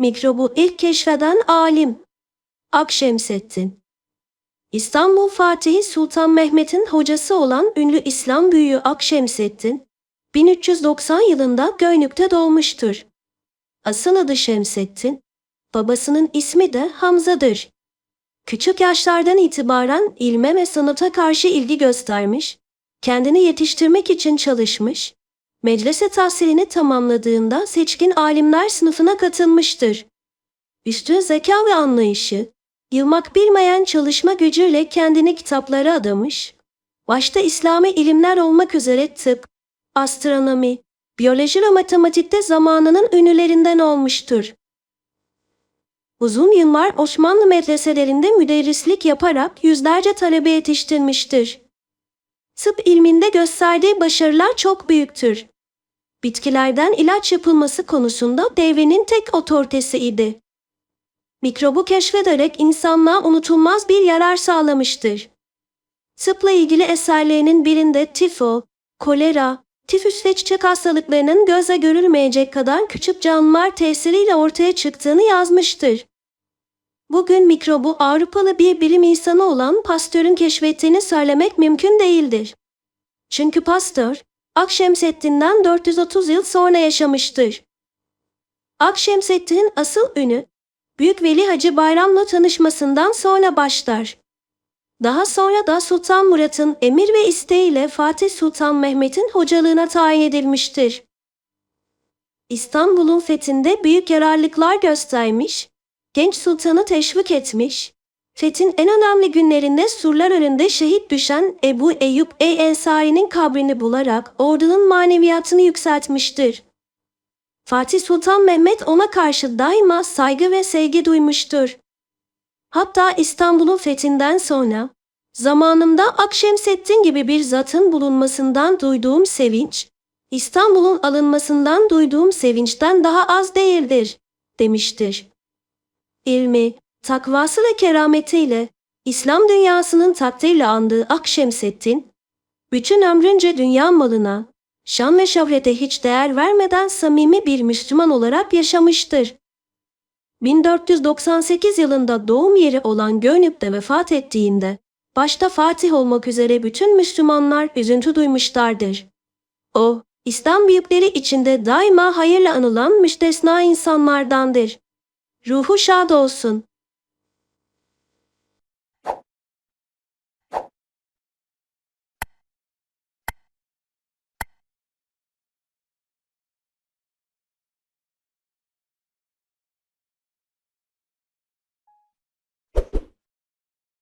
Mikrobu ilk keşfeden alim. Akşemseddin. İstanbul Fatihi Sultan Mehmet'in hocası olan ünlü İslam büyüğü Akşemseddin, 1390 yılında Göynük'te doğmuştur. Asıl adı Şemseddin, babasının ismi de Hamza'dır. Küçük yaşlardan itibaren ilme ve sanata karşı ilgi göstermiş, kendini yetiştirmek için çalışmış, medrese tahsilini tamamladığında seçkin alimler sınıfına katılmıştır. Üstün zeka ve anlayışı, yılmak bilmeyen çalışma gücüyle kendini kitaplara adamış, başta İslami ilimler olmak üzere tıp, astronomi, biyoloji ve matematikte zamanının ünlülerinden olmuştur. Uzun yıllar Osmanlı medreselerinde müderrislik yaparak yüzlerce talebe yetiştirmiştir. Tıp ilminde gösterdiği başarılar çok büyüktür. Bitkilerden ilaç yapılması konusunda devrenin tek otoritesiydi. Mikrobu keşfederek insanlığa unutulmaz bir yarar sağlamıştır. Tıpla ilgili eserlerinin birinde tifo, kolera, tifüs ve çiçek hastalıklarının göze görülmeyecek kadar küçük canlılar tesiriyle ortaya çıktığını yazmıştır. Bugün mikrobu Avrupalı bir bilim insanı olan Pasteur'ün keşfettiğini söylemek mümkün değildir. Çünkü Pasteur, Akşemseddin'den 430 yıl sonra yaşamıştır. Akşemseddin'in asıl ünü, Büyük Veli Hacı Bayram'la tanışmasından sonra başlar. Daha sonra da Sultan Murat'ın emir ve isteğiyle Fatih Sultan Mehmet'in hocalığına tayin edilmiştir. İstanbul'un fethinde büyük yararlıklar göstermiş, genç sultanı teşvik etmiş, fethin en önemli günlerinde surlar önünde şehit düşen Ebu Eyyub el-Ensari'nin kabrini bularak ordunun maneviyatını yükseltmiştir. Fatih Sultan Mehmet ona karşı daima saygı ve sevgi duymuştur. Hatta İstanbul'un fethinden sonra zamanımda Akşemseddin gibi bir zatın bulunmasından duyduğum sevinç, İstanbul'un alınmasından duyduğum sevinçten daha az değildir, demiştir. İlmi, takvası ve kerametiyle İslam dünyasının takdirle andığı Akşemseddin, bütün ömrünce dünya malına, şan ve şöhrete hiç değer vermeden samimi bir Müslüman olarak yaşamıştır. 1498 yılında doğum yeri olan Göynük'te vefat ettiğinde, başta Fatih olmak üzere bütün Müslümanlar üzüntü duymuşlardır. O, İslam büyükleri içinde daima hayırla anılan müstesna insanlardandır. Ruhu şad olsun.